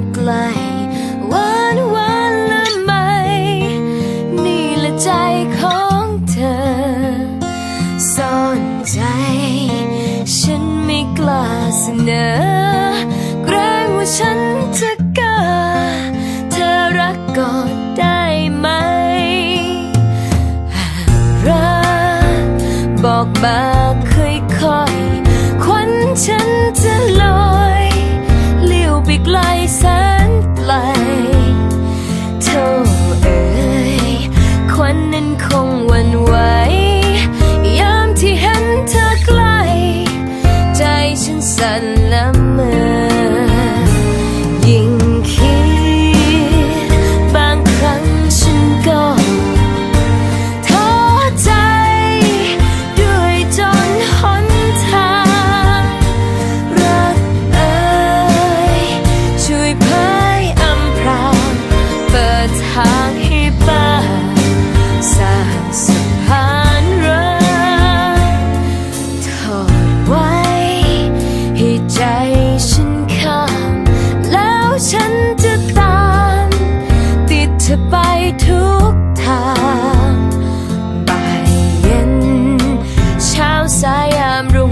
่ไกลหวานหวานละไม นี่ละใจของเธอ ซ่อนใจ ฉันไม่กล้าเสนอแกรงว่าฉันจะกล้าเธอรักก่อนได้ไหม รักบอกมา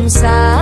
Inside.